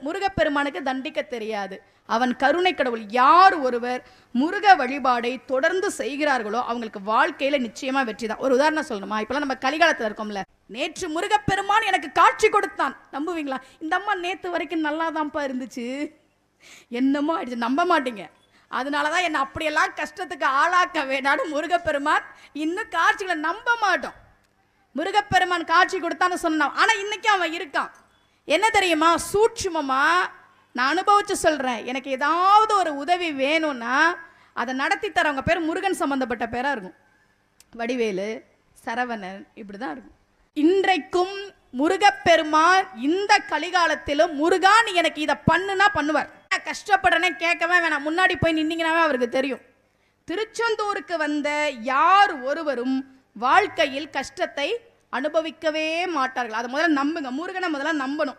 முருகப்பெருமானுக்கு தண்டிக்க தெரியாது. அவன் கருணை கடவுள். யார் ஒருவர் முருக வழிபாடை தொடர்ந்து செய்கிறார்களோ அவங்களுக்கு வாழ்க்கையில நிச்சயமா வெற்றி தான். ஒரு உதாரணம் சொல்லணுமா? இப்பெல்லாம் நம்ம கலிகாலத்துல இருக்கோம்ல. நேற்று முருகப்பெருமான் எனக்கு காட்சி கொடுத்தான். நம்புவீங்களா? இந்த அம்மா நேத்து வரைக்கும் நல்லா இருந்துச்சு. என்னமோ ஆயிடுச்சு. நம்ப மாட்டீங்க. அதனால தான் என்னை அப்படியெல்லாம் கஷ்டத்துக்கு ஆளாக்க வேண்டாம் முருகப்பெருமான் இன்னும் காட்சிகளை நம்ப மாட்டோம். முருகப்பெருமான் காட்சி கொடுத்தான்னு சொன்னான். ஆனால் இன்னைக்கு அவன் இருக்கான். என்ன தெரியுமா? சூட்சுமமாக நான் அனுபவித்து சொல்கிறேன் எனக்கு ஏதாவது ஒரு உதவி வேணும்னா அதை நடத்தி தரவங்க பேர் முருகன் சம்மந்தப்பட்ட பேராக இருக்கும். வடிவேலு சரவணன் இப்படி தான் இருக்கும். இன்றைக்கும் முருகப்பெருமான் இந்த கலிகாலத்திலும் முருகா நீ எனக்கு இதை பண்ணுனா பண்ணுவார். நான் கஷ்டப்படுறேனே கேட்கவே வேணாம். முன்னாடி போய் நின்னீங்கன்னாவே அவருக்கு தெரியும். திருச்செந்தூருக்கு வந்த யார் ஒருவரும் வாழ்க்கையில் கஷ்டத்தை அனுபவிக்கவே மாட்டார்கள். அதை முதல்ல நம்புங்க. முருகனை முதல்ல நம்பணும்.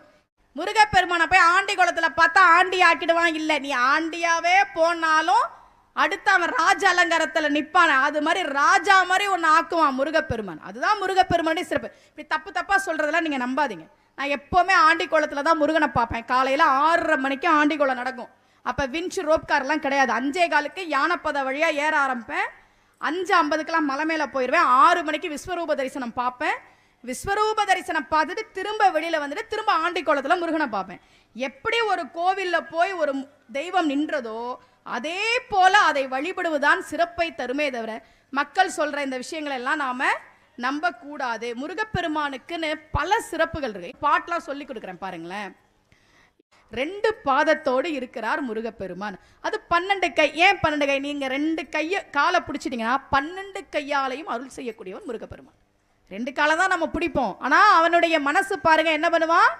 முருகப்பெருமானை போய் ஆண்டி குளத்தில் பார்த்தா ஆண்டி ஆக்கிடுவான். இல்லை நீ ஆண்டியாவே போனாலும் அடுத்து அவன் ராஜ அலங்காரத்தில் நிற்பான அது மாதிரி ராஜா மாதிரி ஒன்று ஆக்குவான் முருகப்பெருமான். அதுதான் முருகப்பெருமானுடைய சிறப்பு. இப்படி தப்பு தப்பாக சொல்கிறதெல்லாம் நீங்கள் நம்பாதீங்க. நான் எப்போவுமே ஆண்டி குளத்தில் தான் முருகனை பார்ப்பேன். காலையில் ஆறரை மணிக்கு ஆண்டி குளம் நடக்கும். அப்போ வின்ச் ரோப்கார்லாம் கிடையாது. அஞ்சே காலுக்கு யானைப்பதை வழியாக ஏற ஆரம்பிப்பேன். அஞ்சு ஐம்பதுக்கெல்லாம் மலை மேலே போயிடுவேன் ஆறு மணிக்கு விஸ்வரூப தரிசனம் பார்ப்பேன். விஸ்வரூப தரிசனம் பார்த்துட்டு திரும்ப வெளியில் வந்துட்டு திரும்ப ஆண்டி குளத்தில் முருகனை பார்ப்பேன். எப்படி ஒரு கோவிலில் போய் ஒரு தெய்வம் நின்றதோ அதே போல அதை வழிபடுவதுதான் சிறப்பை தருமே தவிர மக்கள் சொல்கிற இந்த விஷயங்களை எல்லாம் நாம நம்பக்கூடாது. முருகப்பெருமானுக்குன்னு பல சிறப்புகள் இருக்கு. பாட்டெலாம் சொல்லி கொடுக்குறேன் பாருங்களேன். ரெண்டு பாதத்தோடு இருக்கிறார் முருகப்பெருமான். அது பன்னெண்டு கை ஏன் பன்னெண்டு கை? நீங்க ரெண்டு கையை காலை பிடிச்சிட்டீங்கன்னா பன்னெண்டு கையாலையும் அருள் செய்யக்கூடியவன் முருகப்பெருமான். ரெண்டு காலை தான் நம்ம பிடிப்போம். ஆனால் அவனுடைய மனசு பாருங்க என்ன பண்ணுவான்?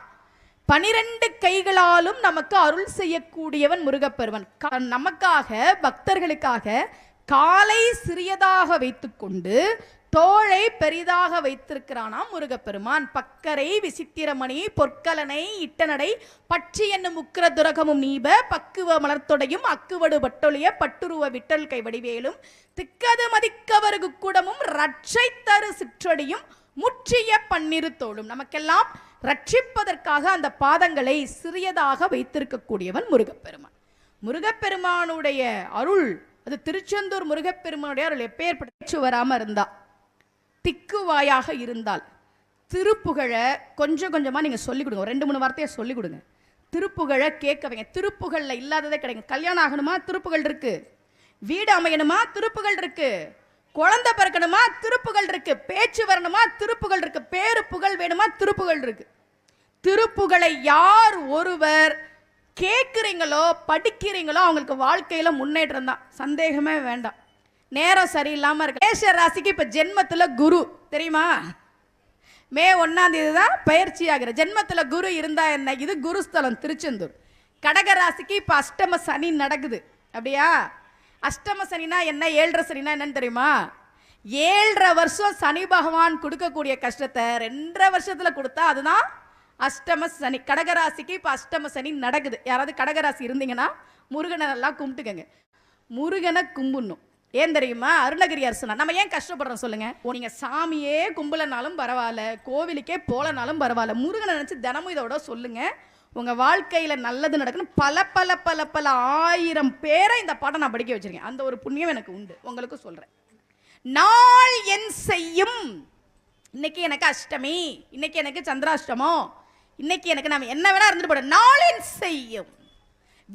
பனிரெண்டு கைகளாலும் நமக்கு அருள் செய்யக்கூடியவன் முருகப்பெருவன் க- நமக்காக பக்தர்களுக்காக காலை சிறியதாக வைத்துக்கொண்டு தோளை பெரிதாக வைத்திருக்கிறானாம் முருகப்பெருமான். பக்கரை விசித்திரமணி பொற்கலனை இட்டனடை பற்றி என்னும் உக்கிர துரகமும் நீப பக்குவ மலர்த்தொடையும் அக்குவடு பட்டொழிய பட்டுருவ விட்டல் கைவடிவேலும் திக்கது மதிக்கவருகு கூடமும் ரட்சை தரு சிற்றடியும் முற்றிய பன்னிரு தோளும். நமக்கெல்லாம் ரட்சிப்பதற்காக அந்த பாதங்களை சிறியதாக வைத்திருக்கக்கூடியவன் முருகப்பெருமான். முருகப்பெருமானுடைய அருள் அது திருச்செந்தூர் முருகப்பெருமானுடைய அருள் எப்பேற்பட்டு வராமல் இருந்தா. திக்குவாயாக இருந்தால் திருப்புகழை கொஞ்சம் கொஞ்சமாக நீங்கள் சொல்லிக் கொடுங்க ரெண்டு மூணு வார்த்தையை சொல்லிக் கொடுங்க திருப்புகழை கேட்க வைங்க இல்லாததே கிடைக்கும் கல்யாணம் ஆகணுமா? திருப்புகள் இருக்கு. வீடு அமையணுமா? திருப்புகள் இருக்கு. குழந்தை பிறக்கணுமா? திருப்புகள் இருக்கு. பேச்சு வரணுமா? திருப்புகள் இருக்கு. பேரு புகழ் வேணுமா? திருப்புகள் இருக்கு. திருப்புகளை யார் ஒருவர் கேட்குறீங்களோ படிக்கிறீங்களோ அவங்களுக்கு வாழ்க்கையில் முன்னேற்றம் தான். சந்தேகமே வேண்டாம். நேரம் சரியில்லாமல் இருக்கு. மேஷ ராசிக்கு இப்போ ஜென்மத்தில் குரு தெரியுமா? மே ஒன்றாம் தேதி தான் பயிற்சி ஆகிற ஜென்மத்தில் குரு இருந்தா என்ன? இது குருஸ்தலம் திருச்செந்தூர். கடக ராசிக்கு இப்போ அஷ்டம சனி நடக்குது. அப்படியா? அஷ்டம சனினா என்ன ஏழரை சனினா என்னன்னு தெரியுமா? ஏழரை வருஷம் சனி பகவான் கொடுக்கக்கூடிய கஷ்டத்தை ரெண்டரை வருஷத்தில் கொடுத்தா அதுதான் அஷ்டம சனி. கடகராசிக்கு இப்போ அஷ்டம சனி நடக்குது. யாராவது கடகராசி இருந்தீங்கன்னா முருகனை நல்லா கும்பிட்டுக்கங்க. முருகனை கும்பிடணும். ஏன் தெரியுமா? அருணகிரி அரசனா. நம்ம ஏன் கஷ்டப்படுறோம் சொல்லுங்க? ஓ, நீங்க சாமியே கும்பலனாலும் பரவாயில்ல கோவிலுக்கே போலனாலும் பரவாயில்ல. முருகனை நினைச்சு தினமும் இதோட சொல்லுங்க. உங்க வாழ்க்கையில நல்லது நடக்கணும் பல பல பல பல ஆயிரம் பேரை இந்த பாட்டை நான் படிக்க வச்சிருக்கேன். அந்த ஒரு புண்ணியம் எனக்கு உண்டு. உங்களுக்கு சொல்றேன். நாள் என் செய்யும். இன்னைக்கு எனக்கு அஷ்டமி. இன்னைக்கு எனக்கு சந்திராஷ்டமம் இன்னைக்கு எனக்கு நம்ம என்ன வேணா இருந்துட்டு போட நாள் என் செய்யும்.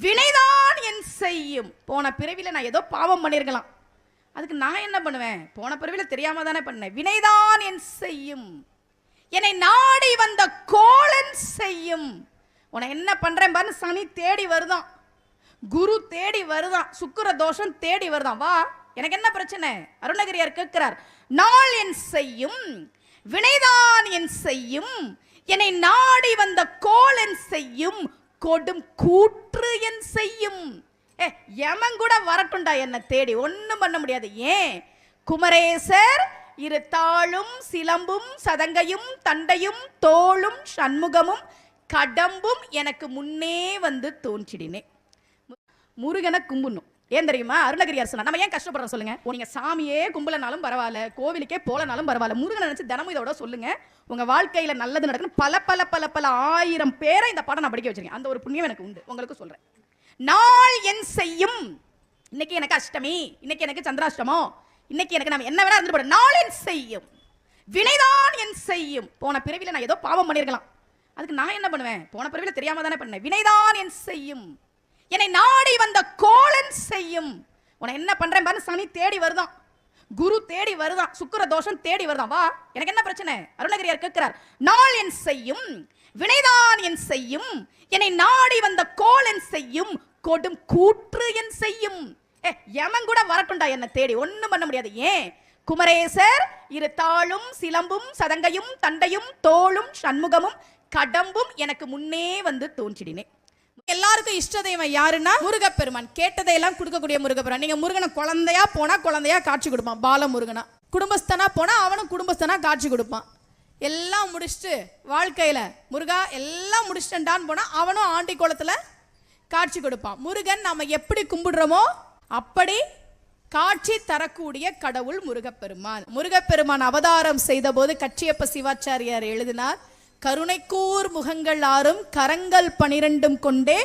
வினைதான் என் செய்யும். போன பிறவில நான் ஏதோ பாவம் பண்ணியிருக்கலாம். அதுக்கு நான் என்ன பண்ணுவேன்? போன பிறவில தெரியாம தானே பண்ணேன். வினைதான் என் செய்யும். என்னை நாடி வந்த கோலன் செய்யும். உன்னை என்ன பண்றேன் பாரு சனி தேடி வருதான். குரு தேடி வருதான். சுக்கர தோஷம் தேடி வருதான். வா எனக்கு என்ன பிரச்சனை? அருணகிரியார் கேட்கிறார் நாள் என் செய்யும் வினைதான் என் செய்யும். என்னை நாடி வந்த கோலன் செய்யும். கொடும் கூற்று என் செய்யும். ஏ யமன் கூட வரட்டும்டா என்னை தேடி. ஒன்றும் பண்ண முடியாது. ஏன்? குமரேசர் இரு தாளும் சிலம்பும் சதங்கையும் தண்டையும் தோளும் சண்முகமும் கடம்பும் எனக்கு முன்னே வந்து தோன்றிடினே. முருகனை கும்பிடணும். ஏன் தெரியுமா? அருணகிரி அரசனா. நம்ம ஏன் கஷ்டப்படுறோம் சொல்லுங்க? ஓ, நீங்க சாமியே கும்பலனாலும் பரவாயில்ல கோவிலுக்கே போலனாலும் பரவாயில்ல. முருகனை நினைச்சு தினமும் இதோட சொல்லுங்க. உங்க வாழ்க்கையில நல்லது நடக்கணும் பல பல பல பல ஆயிரம் பேரை இந்த பாடம் நான் படிக்க வச்சிருக்கேன். அந்த ஒரு புண்ணியம் எனக்கு உண்டு. உங்களுக்கு சொல்றேன். நாள் என் செய்யும். இன்னைக்கு எனக்கு அஷ்டமி இன்னைக்கு எனக்கு சந்திராஷ்டமம் இன்னைக்கு எனக்கு நம்ம என்ன வேணா இருந்து நாள் என் செய்யும். வினைதான் என் செய்யும். போன பிறவியில் நான் ஏதோ பாவம் பண்ணியிருக்கலாம் அதுக்கு நான் என்ன பண்ணுவேன்? போன பிறவியில் தெரியாம தானே பண்ணேன். வினைதான் என் செய்யும். என்னை நாடி வந்த கோலன் செய்யும். உன என்ன பண்றேன் பாரு சனி தேடி வருதான். குரு தேடி வருதான். சுக்கிர தோஷம் தேடி வருதான். வா எனக்கு என்ன பிரச்சனை? அருணகிரியார் கேட்கிறார். நாள் என் செய்யும். வினைதான் என் செய்யும். என்னை நாடி வந்த கோலன் செய்யும். கொடும் கூற்று என் செய்யும். ஏ யமன் கூட வரட்டும்டா என்ன தேடி. ஒண்ணும் பண்ண முடியாது. ஏன்? குமரேசர் இரு தாளும் சிலம்பும் சதங்கையும் தண்டையும் தோளும் சண்முகமும் கடம்பும் எனக்கு முன்னே வந்து தோன்றிடினேன் எல்லாருக்கும் இஷ்ட தெய்வம் யாருன்னா முருகப்பெருமான். கேட்டதையெல்லாம் கொடுக்கக்கூடிய முருகப்பெருமான். நீங்க முருகனை குழந்தையா போனா குழந்தையா காட்சி கொடுப்பான். பால முருகனா குடும்பஸ்தனா போனா அவனும் குடும்பஸ்தனா காட்சி கொடுப்பான். எல்லாம் முடிச்சுட்டு வாழ்க்கையில முருகா எல்லாம் முடிச்சிட்டேன்டான்னு போனா அவனும் ஆண்டி குளத்துல காட்சி கொடுப்பான். முருகன் நாம எப்படி கும்பிடுறோமோ அப்படி காட்சி தரக்கூடிய கடவுள் முருகப்பெருமான். முருகப்பெருமான் அவதாரம் செய்தபோது கச்சியப்ப சிவாச்சாரியார் எழுதினார் கருணைக்கூர் முகங்கள் ஆறும் கரங்கள் பனிரெண்டும் கொண்டே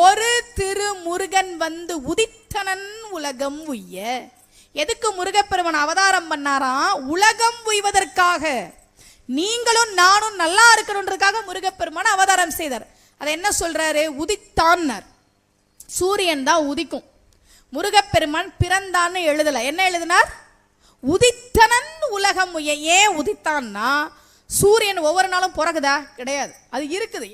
ஒரு திரு முருகன் வந்து உதித்தனன் உலகம் உய்ய. எதுக்கு முருகப்பெருமான் அவதாரம் பண்ணாராம் உலகம் உய்வதற்காக. நீங்களும் நானும் நல்லா இருக்கணுன்றதுக்காக முருகப்பெருமான் அவதாரம் செய்தார். அதை என்ன சொல்றாரு? உதித்தான்னார். சூரியன் தான் உதிக்கும். முருகப்பெருமான் பிறந்தான்னு எழுதலை. என்ன எழுதினார்? உதித்தனன் உலகம் ஏன் உதித்தான்னா சூரியன் ஒவ்வொரு நாளும் பிறகுதா? கிடையாது. அது இருக்குது.